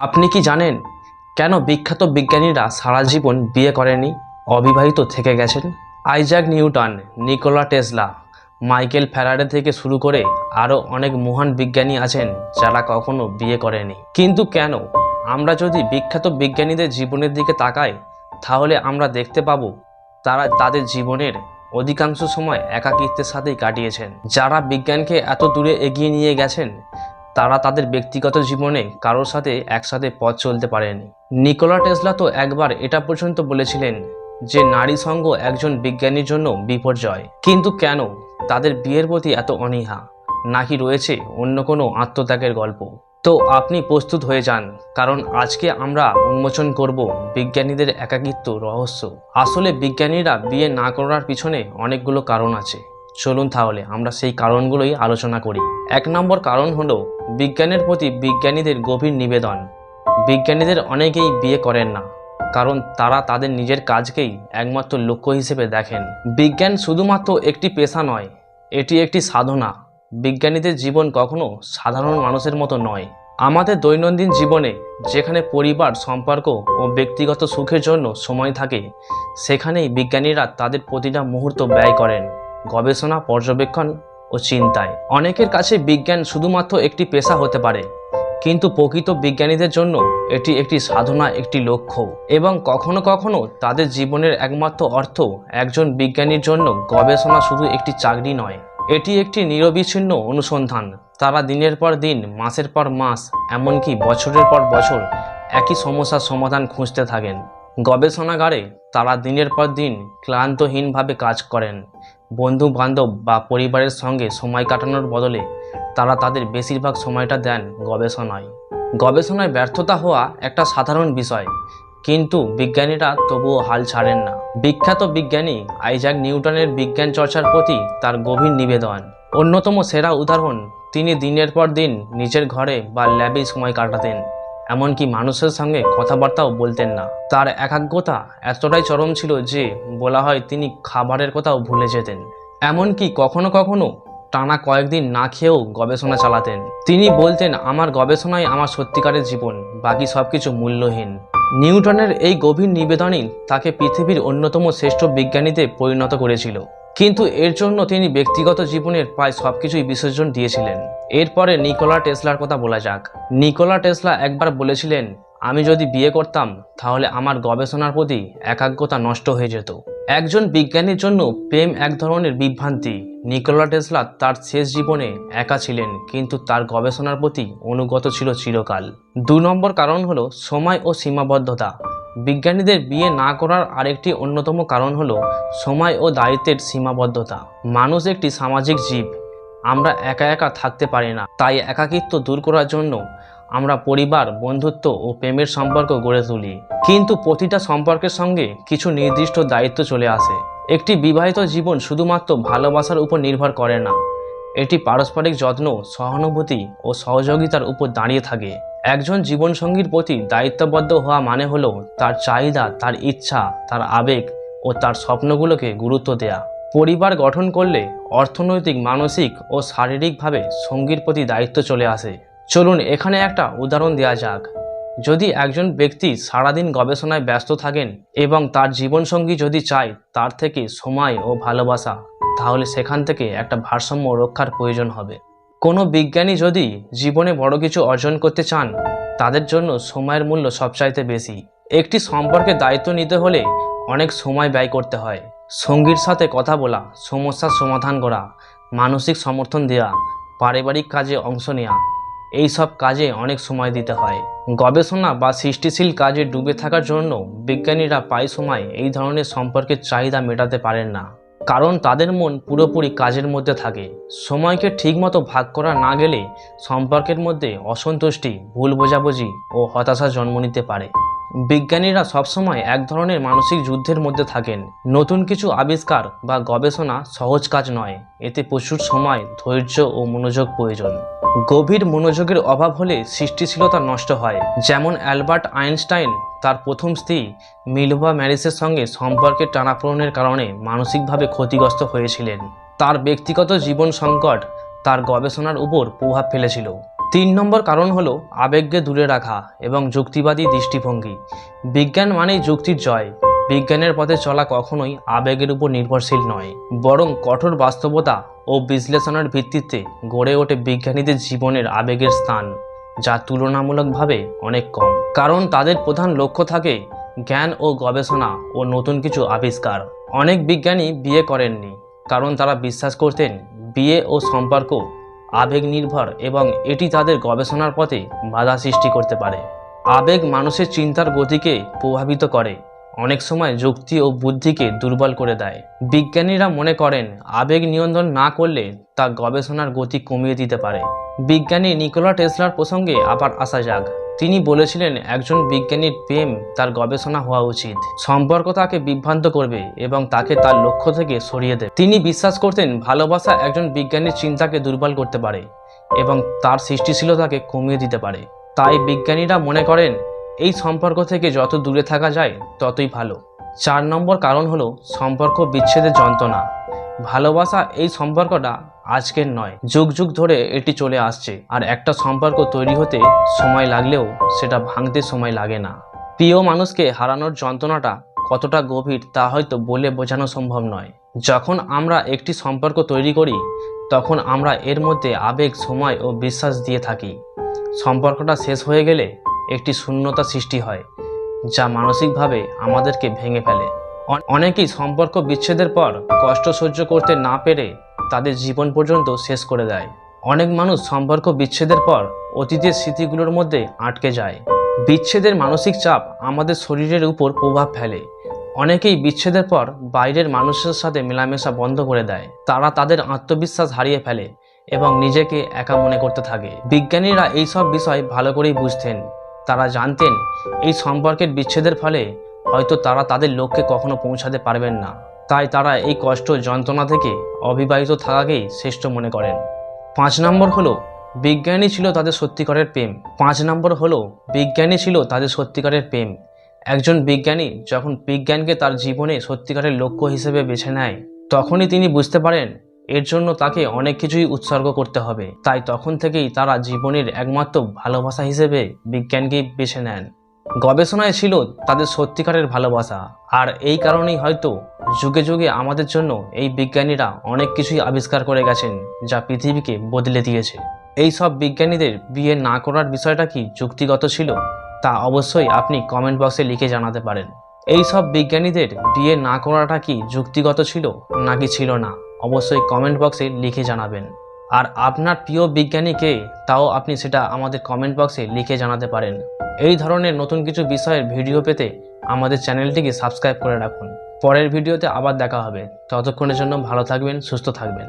আপনি কি জানেন কেন বিখ্যাত বিজ্ঞানীরা সারা জীবন বিয়ে করেনি অবিবাহিত থেকে গেছেন? Isaac Newton, Nikola Tesla, Michael Faraday থেকে শুরু করে আরও অনেক মহান বিজ্ঞানী আছেন যারা কখনো বিয়ে করেনি কিন্তু কেন? আমরা যদি বিখ্যাত বিজ্ঞানীদের জীবনের দিকে তাকাই, তাহলে আমরা দেখতে পাবো তারা তাদের জীবনের অধিকাংশ সময় একাকিত্বের সাথেই কাটিয়েছেন। যারা বিজ্ঞানকে এত দূরে এগিয়ে নিয়ে গেছেন তারা তাদের ব্যক্তিগত জীবনে কারোর সাথে একসাথে পথ চলতে পারেনি। নিকোলা টেসলা তো একবার এটা পর্যন্ত বলেছিলেন যে নারী সঙ্গ একজন বিজ্ঞানীর জন্য বিপর্যয়। কিন্তু কেন? তাদের বিয়ের প্রতি এত অনীহা। নাকি রয়েছে অন্য কোনো আত্মত্যাগের গল্প? তো আপনি প্রস্তুত হয়ে যান, কারণ আজকে আমরা উন্মোচন করব বিজ্ঞানীদের একাকিত্ব রহস্য। আসলে বিজ্ঞানীরা বিয়ে না করার পিছনে অনেকগুলো কারণ আছে। চলুন তাহলে, আমরা সেই কারণগুলোই আলোচনা করি। এক নম্বর কারণ হলো, বিজ্ঞানের প্রতি বিজ্ঞানীদের গভীর নিবেদন। বিজ্ঞানীদের অনেকেই বিয়ে করেন না, কারণ তারা তাদের নিজের কাজকেই একমাত্র লক্ষ্য হিসেবে দেখেন। বিজ্ঞান শুধুমাত্র একটি পেশা নয়, এটি একটি সাধনা। বিজ্ঞানীদের জীবন কখনো সাধারণ মানুষের মতো নয়। আমাদের দৈনন্দিন জীবনে যেখানে পরিবার, সম্পর্ক ও ব্যক্তিগত সুখের জন্য সময় থাকে, সেখানেই বিজ্ঞানীরা তাদের প্রতিটা মুহূর্ত ব্যয় করেন। গবেষণা, পর্যবেক্ষণ ও চিন্তায়। অনেকের কাছে বিজ্ঞান শুধুমাত্র একটি পেশা হতে পারে, কিন্তু প্রকৃত বিজ্ঞানীদের জন্য এটি একটি সাধনা, একটি লক্ষ্য। এবং কখনো কখনো তাদের জীবনের একমাত্র অর্থ একজন বিজ্ঞানীর জন্য গবেষণা শুধু একটি চাকরি নয়। এটি একটি নিরবিচ্ছিন্ন অনুসন্ধান। তারা দিনের পর দিন, মাসের পর মাস, এমনকি বছরের পর বছর একই সমস্যার সমাধান খুঁজতে থাকেন। গবেষণাগারে তারা দিনের পর দিন ক্লান্তহীনভাবে কাজ করেন। বন্ধু বান্ধব বা পরিবারের সঙ্গে সময় কাটানোর বদলে তারা তাদের বেশিরভাগ সময়টা দেন গবেষণায়। গবেষণায় ব্যর্থতা হওয়া একটা সাধারণ বিষয়, কিন্তু বিজ্ঞানীরা তবুও হাল ছাড়েন না। বিখ্যাত বিজ্ঞানী আইজাক নিউটনের বিজ্ঞান চর্চার প্রতি তার গভীর নিবেদন। অন্যতম সেরা উদাহরণ, তিনি দিনের পর দিন নিজের ঘরে বা ল্যাবে সময় কাটাতেন। এমনকি মানুষের সঙ্গে কথাবার্তাও বলতেন না। তার একাগ্রতা এতটাই চরম ছিল যে, বলা হয় তিনি খাবারের কথাও ভুলে যেতেন। এমনকি কখনো কখনো টানা কয়েকদিন না খেয়েও গবেষণা চালাতেন। তিনি বলতেন, আমার গবেষণাই আমার সত্যিকারের জীবন, বাকি সব কিছু মূল্যহীন। নিউটনের এই গভীর নিবেদনই তাকে পৃথিবীর অন্যতম শ্রেষ্ঠ বিজ্ঞানীতে পরিণত করেছিল। কিন্তু এর জন্য তিনি ব্যক্তিগত জীবনের প্রায় সব কিছুই বিসর্জন দিয়েছিলেন। এরপরে নিকোলা টেসলার কথা বলা যাক। নিকোলা টেসলা একবার বলেছিলেন, আমি যদি বিয়ে করতাম, তাহলে আমার গবেষণার প্রতি একাগ্রতা নষ্ট হয়ে যেত। একজন বিজ্ঞানীর জন্য প্রেম এক ধরনের বিভ্রান্তি। নিকোলা টেসলা তার শেষ জীবনে একা ছিলেন, কিন্তু তার গবেষণার প্রতি অনুগত ছিল চিরকাল। দু নম্বর কারণ হলো সময় ও সীমাবদ্ধতা। বিজ্ঞানীদের বিয়ে না করার আরেকটি অন্যতম কারণ হলো সময় ও দায়িত্বের সীমাবদ্ধতা। মানুষ একটি সামাজিক জীব। আমরা একা একা থাকতে পারি না। তাই একাকিত্ব দূর করার জন্য আমরা পরিবার, বন্ধুত্ব ও প্রেমের সম্পর্ক গড়ে তুলি। কিন্তু প্রতিটা সম্পর্কের সঙ্গে কিছু নির্দিষ্ট দায়িত্ব চলে আসে। একটি বিবাহিত জীবন শুধুমাত্র ভালোবাসার উপর নির্ভর করে না। এটি পারস্পরিক যত্ন, সহানুভূতি ও সহযোগিতার উপর দাঁড়িয়ে থাকে। একজন জীবনসঙ্গীর প্রতি দায়িত্ববদ্ধ হওয়া মানে হলো তার চাহিদা, তার ইচ্ছা, তার আবেগ ও তার স্বপ্নগুলোকে গুরুত্ব দেয়া। পরিবার গঠন করলে অর্থনৈতিক, মানসিক ও শারীরিকভাবে সঙ্গীর প্রতি দায়িত্ব চলে আসে। চলুন এখানে একটা উদাহরণ দেওয়া যাক। যদি একজন ব্যক্তি সারাদিন গবেষণায় ব্যস্ত থাকেন এবং তার জীবনসঙ্গী যদি চায় তার থেকে সময় ও ভালোবাসা, তাহলে সেখান থেকে একটা ভারসাম্য রক্ষার প্রয়োজন হবে। কোনো বিজ্ঞানী যদি জীবনে বড় কিছু অর্জন করতে চান, তাদের জন্য সময়ের মূল্য সবচাইতে বেশি। একটি সম্পর্কে দায়িত্ব নিতে হলে অনেক সময় ব্যয় করতে হয়। সঙ্গীর সাথে কথা বলা, সমস্যার সমাধান করা, মানসিক সমর্থন দেওয়া পারিবারিক কাজে অংশ নেওয়া এই সব কাজে অনেক সময় দিতে হয়। গবেষণা বা সৃষ্টিশীল কাজে ডুবে থাকার জন্য বিজ্ঞানীরা প্রায় সময় এই ধরনের সম্পর্কের চাহিদা মেটাতে পারেন না। কারণ তাদের মন পুরোপুরি কাজের মধ্যে থাকে। সময়কে ঠিকমতো ভাগ করা না গেলে সম্পর্কের মধ্যে অসন্তুষ্টি, ভুল বোঝাবুঝি ও হতাশা জন্ম নিতে পারে। বিজ্ঞানীরা সবসময় এক ধরনের মানসিক যুদ্ধের মধ্যে থাকেন। নতুন কিছু আবিষ্কার বা গবেষণা সহজ কাজ নয়। এতে প্রচুর সময়, ধৈর্য ও মনোযোগ প্রয়োজন। গভীর মনোযোগের অভাব হলে সৃষ্টিশীলতা নষ্ট হয়। যেমন অ্যালবার্ট আইনস্টাইন, তার প্রথম স্ত্রী মিলভা ম্যারিসের সঙ্গে সম্পর্কের টানাপোড়েনের কারণে মানসিকভাবে ক্ষতিগ্রস্ত হয়েছিলেন। তার ব্যক্তিগত জীবন সংকট তার গবেষণার উপর প্রভাব ফেলেছিল। তিন নম্বর কারণ হলো আবেগকে দূরে রাখা এবং যুক্তিবাদী দৃষ্টিভঙ্গি। বিজ্ঞান মানেই যুক্তির জয়। বিজ্ঞানের পথে চলা কখনোই আবেগের উপর নির্ভরশীল নয়, বরং কঠোর বাস্তবতা ও বিশ্লেষণের ভিত্তিতে গড়ে ওঠে বিজ্ঞানীদের জীবনের আবেগের স্থান, যা তুলনামূলকভাবে অনেক কম। কারণ তাদের প্রধান লক্ষ্য থাকে জ্ঞান ও গবেষণা ও নতুন কিছু আবিষ্কার। অনেক বিজ্ঞানী বিয়ে করেননি, কারণ তারা বিশ্বাস করতেন বিয়ে ও সম্পর্ক আবেগ নির্ভর এবং এটি তাদের গবেষণার পথে বাধা সৃষ্টি করতে পারে। আবেগ মানুষের চিন্তার গতিকে প্রভাবিত করে, অনেক সময় যুক্তি ও বুদ্ধিকে দুর্বল করে দেয়। বিজ্ঞানীরা মনে করেন, আবেগ নিয়ন্ত্রণ না করলে তা গবেষণার গতি কমিয়ে দিতে পারে। বিজ্ঞানী নিকোলা টেসলার প্রসঙ্গে আবার আসা যাক। তিনি বলেছিলেন, একজন বিজ্ঞানীর প্রেম তার গবেষণা হওয়া উচিত। সম্পর্ক তাকে বিভ্রান্ত করবে এবং তাকে তার লক্ষ্য থেকে সরিয়ে দেবে। তিনি বিশ্বাস করতেন ভালোবাসা একজন বিজ্ঞানীর চিন্তাকে দুর্বল করতে পারে এবং তার সৃষ্টিশীলতাকে কমিয়ে দিতে পারে। তাই বিজ্ঞানীরা মনে করেন, এই সম্পর্ক থেকে যত দূরে থাকা যায় ততই ভালো। চার নম্বর কারণ হলো, সম্পর্ক বিচ্ছেদের যন্ত্রণা। ভালোবাসা এই সম্পর্কটা আজকের নয়। যুগ যুগ ধরে এটি চলে আসছে। আর একটা সম্পর্ক তৈরি হতে সময় লাগলেও সেটা ভাঙতে সময় লাগে না। প্রিয় মানুষকে হারানোর যন্ত্রণাটা কতটা গভীর তা হয়তো বলে বোঝানো সম্ভব নয়। যখন আমরা একটি সম্পর্ক তৈরি করি, তখন আমরা এর মধ্যে আবেগ, সময় ও বিশ্বাস দিয়ে থাকি। সম্পর্কটা শেষ হয়ে গেলে একটি শূন্যতা সৃষ্টি হয়, যা মানসিকভাবে আমাদেরকে ভেঙে ফেলে। অনেকেই সম্পর্ক বিচ্ছেদের পর কষ্ট সহ্য করতে না পেরে তাদের জীবন পর্যন্ত শেষ করে দেয়। অনেক মানুষ সম্পর্ক বিচ্ছেদের পর অতীতের স্মৃতিগুলোর মধ্যে আটকে যায়। বিচ্ছেদের মানসিক চাপ আমাদের শরীরের উপর প্রভাব ফেলে। অনেকেই বিচ্ছেদের পর বাইরের মানুষের সাথে মেলামেশা বন্ধ করে দেয়। তারা তাদের আত্মবিশ্বাস হারিয়ে ফেলে এবং নিজেকে একা মনে করতে থাকে। বিজ্ঞানীরা এই সব বিষয় ভালো করেই বুঝতেন। তারা জানতেন এই সম্পর্কের বিচ্ছেদের ফলে হয়তো তারা তাদের লক্ষ্যে কখনো পৌঁছাতে পারবেন না। তাই তারা এই কষ্ট যন্ত্রণা থেকে অবিবাহিত থাকাকেই শ্রেষ্ঠ মনে করেন। পাঁচ নম্বর হলো, বিজ্ঞানী ছিল তাদের সত্যিকারের প্রেম। পাঁচ নম্বর হলো, বিজ্ঞানী ছিল তাদের সত্যিকারের প্রেম। একজন বিজ্ঞানী যখন বিজ্ঞানকে তার জীবনে সত্যিকারের লক্ষ্য হিসেবে বেছে নেয়, তখনই তিনি বুঝতে পারেন এর জন্য তাকে অনেক কিছুই উৎসর্গ করতে হবে। তাই তখন থেকেই তারা জীবনের একমাত্র ভালোবাসা হিসেবে বিজ্ঞানকেই বেছে নেন। গবেষণায় ছিল তাদের সত্যিকারের ভালোবাসা। আর এই কারণেই হয়তো যুগে যুগে আমাদের জন্য এই বিজ্ঞানীরা অনেক কিছুই আবিষ্কার করে গেছেন, যা পৃথিবীকে বদলে দিয়েছে। এই সব বিজ্ঞানীদের বিয়ে না করার বিষয়টা কি যুক্তিগত ছিল? তা অবশ্যই আপনি কমেন্ট বক্সে লিখে জানাতে পারেন। এই সব বিজ্ঞানীদের বিয়ে না করাটা কি যুক্তিগত ছিল নাকি ছিল না? অবশ্যই কমেন্ট বক্সে লিখে জানাবেন। আর আপনার প্রিয় বিজ্ঞানী কে তাও আপনি সেটা আমাদের কমেন্ট বক্সে লিখে জানাতে পারেন। এই ধরনের নতুন কিছু বিষয়ের ভিডিও পেতে আমাদের চ্যানেলটিকে সাবস্ক্রাইব করে রাখুন। পরের ভিডিওতে আবার দেখা হবে। ততক্ষণের জন্য ভালো থাকবেন, সুস্থ থাকবেন।